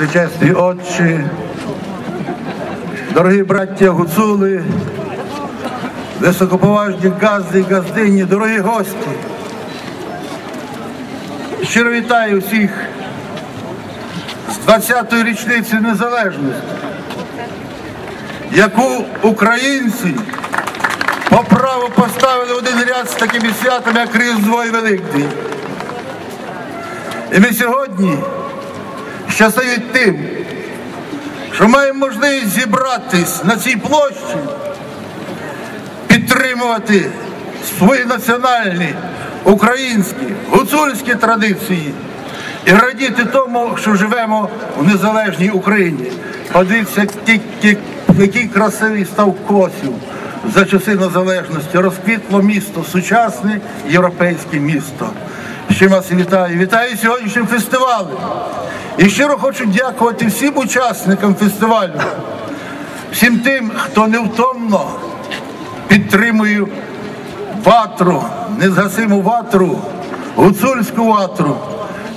всечесний отче, дорогі браття гуцули, високоповажні газди і газдині, дорогі гості. Щиро вітаю всіх з 20-ї річниці незалежності, яку українці по праву поставили один ряд з такими святами, як Різдво і Великдень. І ми сьогодні щасливі тим, що маємо можливість зібратись на цій площі, підтримувати свої національні, українські, гуцульські традиції і радіти тому, що живемо в незалежній Україні. Подивіться, який красивий став косів за часи незалежності. Розквітло місто, сучасне європейське місто. Ще вас вітаю. Вітаю сьогоднішнім фестивалем. І щиро хочу дякувати всім учасникам фестивалю, всім тим, хто невтомно підтримує ватру, незгасиму ватру, гуцульську ватру,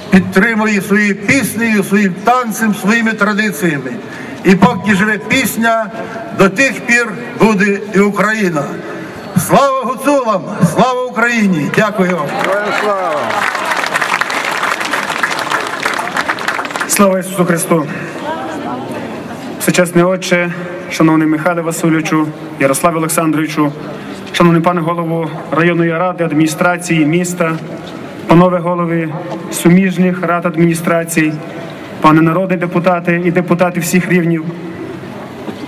підтримує своєю піснею, своїм танцем, своїми традиціями. І поки живе пісня, до тих пір буде і Україна. Слава гуцулам! Слава Україні! Дякую вам! Слава Ісусу Христу! Всечесний Отче, шановний Михайле Васильовичу, Ярославе Олександровичу, шановний пане голову районної ради, адміністрації міста, панове голови суміжних рад адміністрацій, пане народні депутати і депутати всіх рівнів,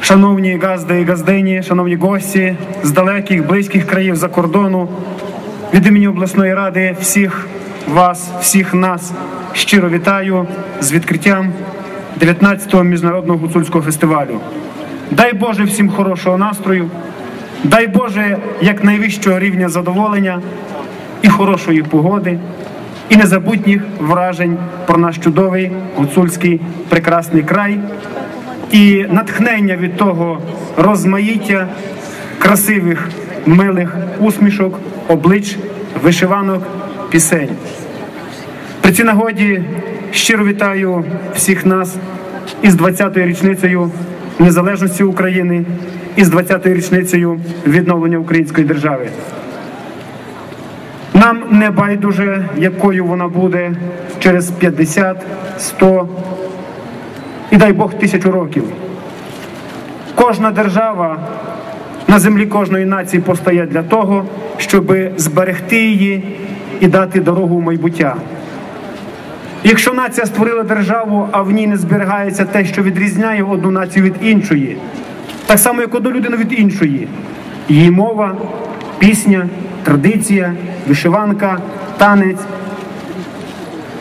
шановні газди і газдині, шановні гості з далеких, близьких країв за кордону, від імені обласної ради всіх вас, всіх нас щиро вітаю з відкриттям 19-го міжнародного гуцульського фестивалю. Дай Боже всім хорошого настрою, дай Боже як найвищого рівня задоволення і хорошої погоди, і незабутніх вражень про наш чудовий гуцульський прекрасний край, і натхнення від того розмаїття красивих, милих усмішок, облич, вишиванок, пісень. При цій нагоді щиро вітаю всіх нас із 20-ю річницею незалежності України і з 20-ю річницею відновлення української держави. Нам не байдуже, якою вона буде через 50, 100 і дай Бог тисячу років. Кожна держава на землі кожної нації постає для того, щоб зберегти її і дати дорогу в майбуття. Якщо нація створила державу, а в ній не зберігається те, що відрізняє одну націю від іншої, так само, як одну людину від іншої, її мова, пісня, традиція, вишиванка, танець.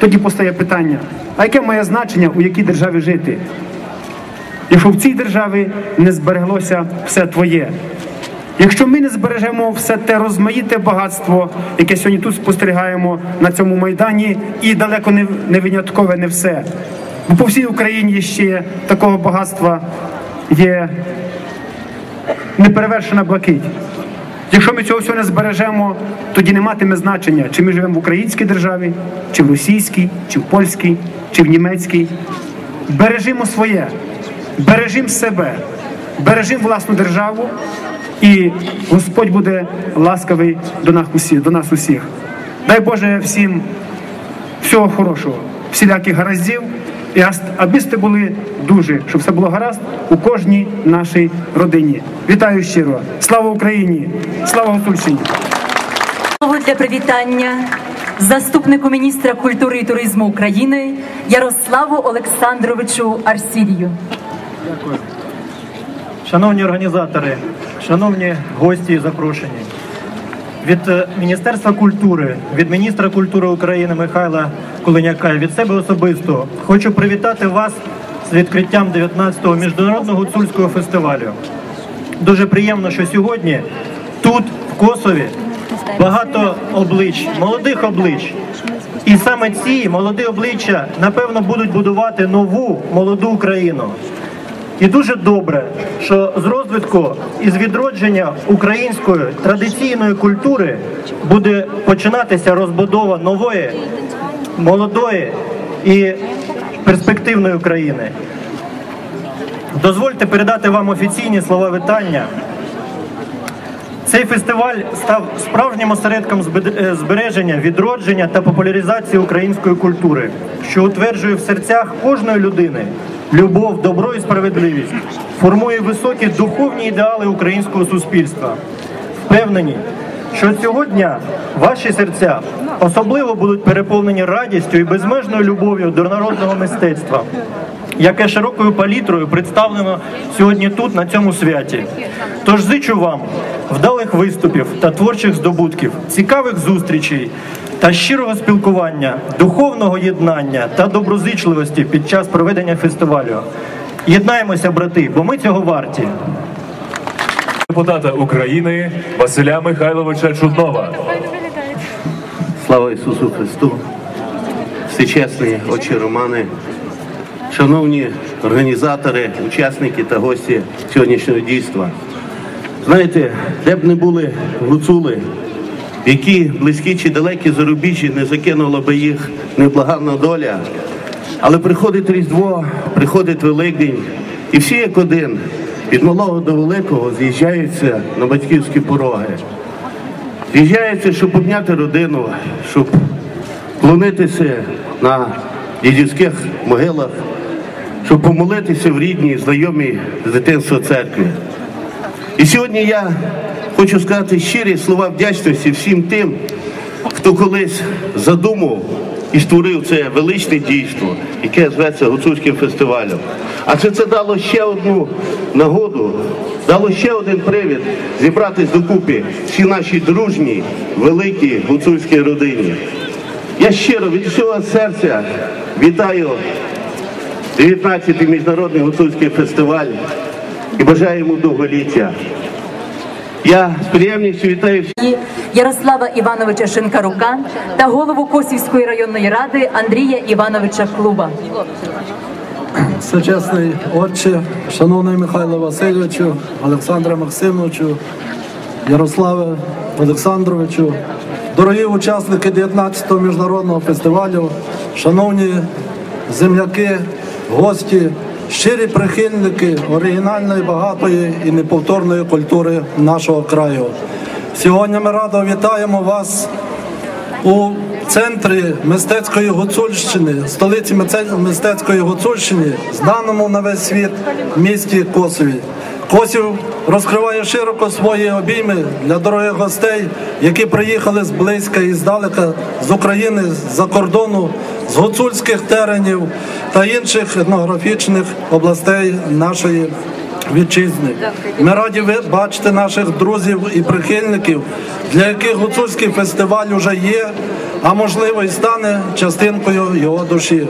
Тоді постає питання: а яке має значення, у якій державі жити? Якщо в цій державі не збереглося все твоє. Якщо ми не збережемо все те розмаїте багатство, яке сьогодні тут спостерігаємо на цьому майдані, і далеко не, виняткове, не все. Бо по всій Україні ще такого багатства є неперевершена блакить. Якщо ми цього всього не збережемо, тоді не матиме значення, чи ми живемо в українській державі, чи в російській, чи в польській, чи в німецькій. Бережімо своє, бережімо себе, бережімо власну державу, і Господь буде ласкавий до нас усіх. До нас усіх. Дай Боже всім всього хорошого, всіляких гараздів, і аби сте були дуже, щоб все було гаразд у кожній нашій родині. Вітаю щиро! Слава Україні! Слава Гуцульщині! Слово для привітання заступнику міністра культури і туризму України Ярославу Олександровичу Арсідію. Шановні організатори, шановні гості і запрошені, від е, Міністерства культури, від міністра культури України Михайла Кулиняка і від себе особисто хочу привітати вас з відкриттям 19-го міжнародного гуцульського фестивалю. Дуже приємно, що сьогодні тут, в Косові, багато облич, молодих облич. І саме ці молоді обличчя, напевно, будуть будувати нову молоду Україну. І дуже добре, що з розвитку і з відродження української традиційної культури буде починатися розбудова нової, молодої і перспективної України. Дозвольте передати вам офіційні слова вітання. Цей фестиваль став справжнім осередком е, збереження, відродження та популяризації української культури, що утверджує в серцях кожної людини любов, добро і справедливість, формує високі духовні ідеали українського суспільства. Впевнені, що цього дня ваші серця особливо будуть переповнені радістю і безмежною любов'ю до народного мистецтва яке широкою палітрою представлено сьогодні тут, на цьому святі. Тож зичу вам вдалих виступів та творчих здобутків, цікавих зустрічей та щирого спілкування, духовного єднання та доброзичливості під час проведення фестивалю. Єднаємося, брати, бо ми цього варті. Депутата України Василя Михайловича Чуднова. Слава Ісусу Христу! Всечесні очі Романи, шановні організатори, учасники та гості сьогоднішнього дійства. Знаєте, де б не були гуцули, які близькі чи далекі зарубіжжі не закинула би їх неблаганна доля. Але приходить Різдво, приходить Великдень, і всі як один, від малого до великого, з'їжджаються на батьківські пороги. З'їжджаються, щоб обняти родину, щоб клонитися на дідівських могилах, щоб помолитися в рідній, знайомій з дитинства церкві. І сьогодні я хочу сказати щирі слова вдячності всім тим, хто колись задумав і створив це величне дійство, яке зветься Гуцульським фестивалем. А це дало ще одну нагоду, дало ще один привід зібратись докупи всі нашій дружній, великій гуцульській родині. Я щиро від всього серця вітаю 19-й міжнародний гуцульський фестиваль і бажаю йому довголіття. Я з приємністю вітаю. Ярослава Івановича Шинкарука та голову Косівської районної ради Андрія Івановича Клуба. Всечесний отче, шановний Михайло Васильовичу, Олександре Максимовичу, Ярославе Олександровичу, дорогі учасники 19-го міжнародного фестивалю, шановні земляки, гості, щирі прихильники оригінальної, багатої і неповторної культури нашого краю. Сьогодні ми радо вітаємо вас у центрі мистецької Гуцульщини, столиці мистецької Гуцульщини, знаному на весь світ місті Косові. Косів розкриває широко свої обійми для дорогих гостей, які приїхали зблизька і здалека з України, з-за кордону, з гуцульських теренів та інших етнографічних областей нашої вітчизни. Ми раді ви бачити наших друзів і прихильників, для яких гуцульський фестиваль уже є, а можливо і стане частинкою його душі.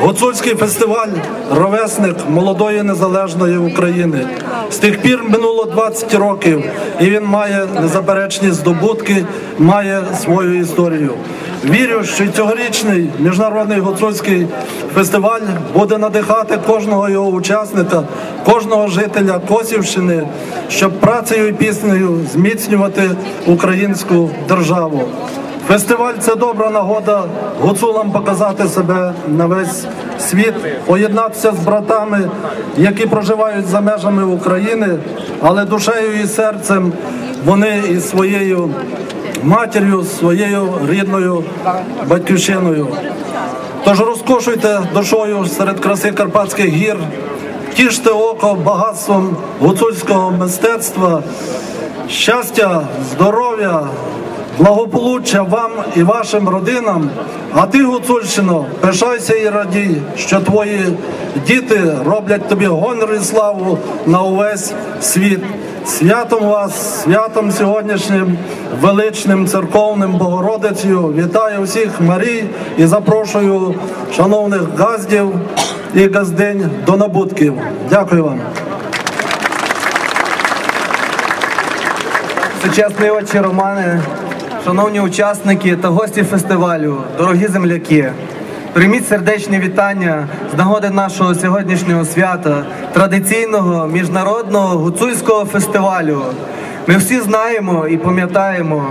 Гуцульський фестиваль ровесник молодої незалежної України. З тих пір минуло 20 років, і він має незаперечні здобутки, має свою історію. Вірю, що цьогорічний міжнародний гуцульський фестиваль буде надихати кожного його учасника, кожного жителя Косівщини, щоб працею і піснею зміцнювати українську державу. Фестиваль це добра нагода гуцулам показати себе на весь світ, поєднатися з братами, які проживають за межами України, але душею і серцем вони із своєю матір'ю, своєю рідною батьківщиною. Тож розкошуйте душою серед краси Карпатських гір, тіште око багатством гуцульського мистецтва, щастя, здоров'я, благополуччя вам і вашим родинам. А ти, Гуцульщино, пишайся і радій, що твої діти роблять тобі гонор і славу на увесь світ. Святом вас, святом сьогоднішнім величним церковним Богородицею. Вітаю всіх Марій і запрошую шановних газдів і газдинь до набутків. Дякую вам. Сучасні очі Романи, шановні учасники та гості фестивалю, дорогі земляки, прийміть сердечні вітання з нагоди нашого сьогоднішнього свята, традиційного міжнародного гуцульського фестивалю. Ми всі знаємо і пам'ятаємо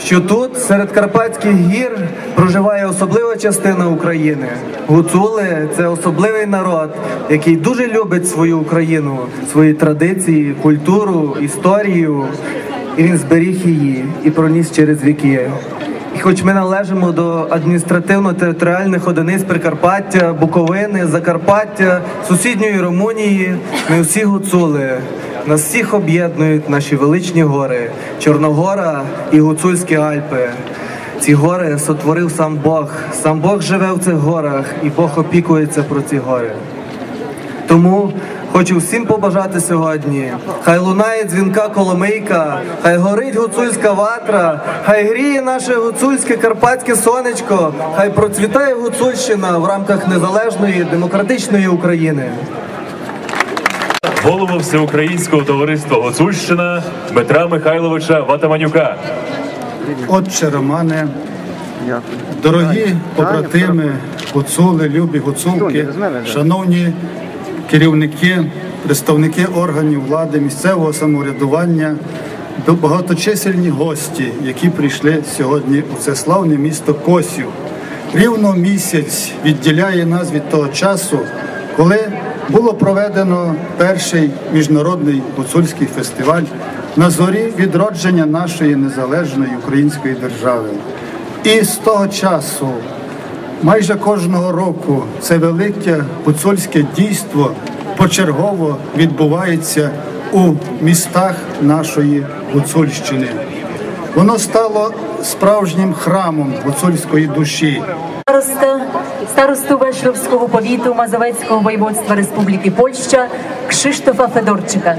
що тут, серед Карпатських гір, проживає особлива частина України. Гуцули це особливий народ, який дуже любить свою Україну, свої традиції, культуру, історію. І він зберіг її і проніс через віки. І хоч ми належимо до адміністративно-територіальних одиниць Прикарпаття, Буковини, Закарпаття, сусідньої Румунії, ми всі гуцули. Нас всіх об'єднують наші величні гори Чорногора і Гуцульські Альпи. Ці гори сотворив сам Бог. Сам Бог живе в цих горах, і Бог опікується про ці гори. Тому хочу всім побажати сьогодні. Хай лунає дзвінка коломийка, хай горить гуцульська ватра, хай гріє наше гуцульське карпатське сонечко, хай процвітає Гуцульщина в рамках незалежної демократичної України. Голову Всеукраїнського товариства Гуцульщина Дмитра Михайловича Ватаманюка. Отче Романе, дорогі побратими, гуцули, любі гуцулки, шановні керівники, представники органів влади, місцевого самоврядування, багаточисельні гості, які прийшли сьогодні у це славне місто Косів. Рівно місяць відділяє нас від того часу, коли було проведено перший міжнародний гуцульський фестиваль на зорі відродження нашої незалежної української держави. І з того часу майже кожного року це велике гуцульське дійство почергово відбувається у містах нашої Гуцульщини. Воно стало справжнім храмом гуцульської душі. Староста, старосту Вешловського повіту Мазовецького воєводства Республіки Польща Krzysztofa Fedorczyka.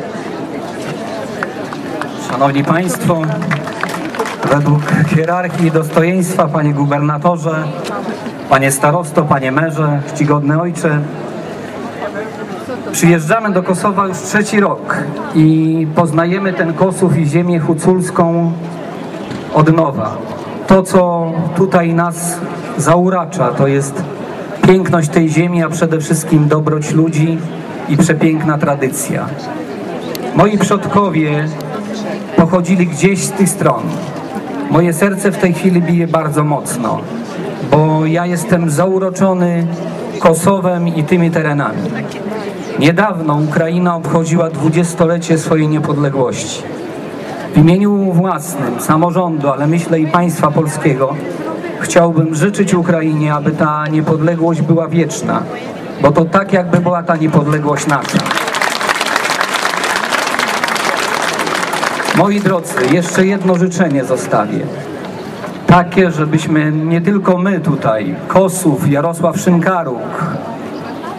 Szanowni Państwo, według hierarchii dostojeństwa, Panie Gubernatorze, Panie Starosto, Panie Merze, Czcigodny Ojcze, przyjeżdżamy do Kosowa już trzeci rok i poznajemy ten Kosów i ziemię huculską od nowa. To, co tutaj nas zauracza, to jest piękność tej ziemi, a przede wszystkim dobroć ludzi i przepiękna tradycja. Moi przodkowie pochodzili gdzieś z tych stron. Moje serce w tej chwili bije bardzo mocno, bo ja jestem zauroczony Kosowem i tymi terenami. Niedawno Ukraina obchodziła dwudziestolecie swojej niepodległości. W imieniu własnym, samorządu, ale myślę i państwa polskiego, chciałbym życzyć Ukrainie, aby ta niepodległość była wieczna, bo to tak jakby była ta niepodległość nasza. Moi drodzy, jeszcze jedno życzenie zostawię. Takie, żebyśmy nie tylko my tutaj, Kosów, Jarosław Szynkaruk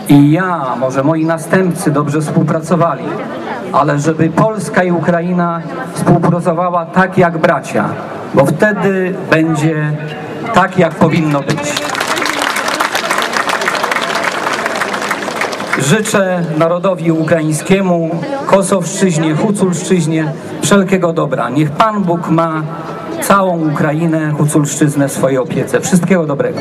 i ja, może moi następcy dobrze współpracowali, ale żeby Polska i Ukraina współpracowała tak jak bracia, bo wtedy będzie tak, jak powinno być. Życzę narodowi ukraińskiemu, Kosowszczyźnie, Huculszczyźnie wszelkiego dobra. Niech Pan Bóg ma całą Ukrainę, Huculszczyznę w swojej opiece. Wszystkiego dobrego.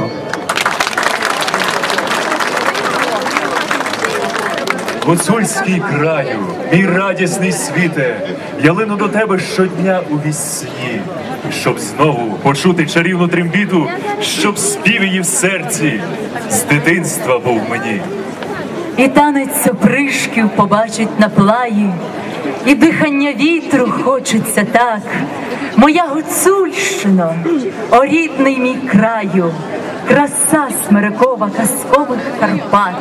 Гуцульський краю, мій радісний світе, я лину до тебе щодня у вісні, щоб знову почути чарівну трембіту, щоб спів її в серці з дитинства був мені. І танець опришків побачить на плаї, і дихання вітру хочеться так. Моя гуцульщино, о рідний мій краю, краса смирикова казкових Карпат.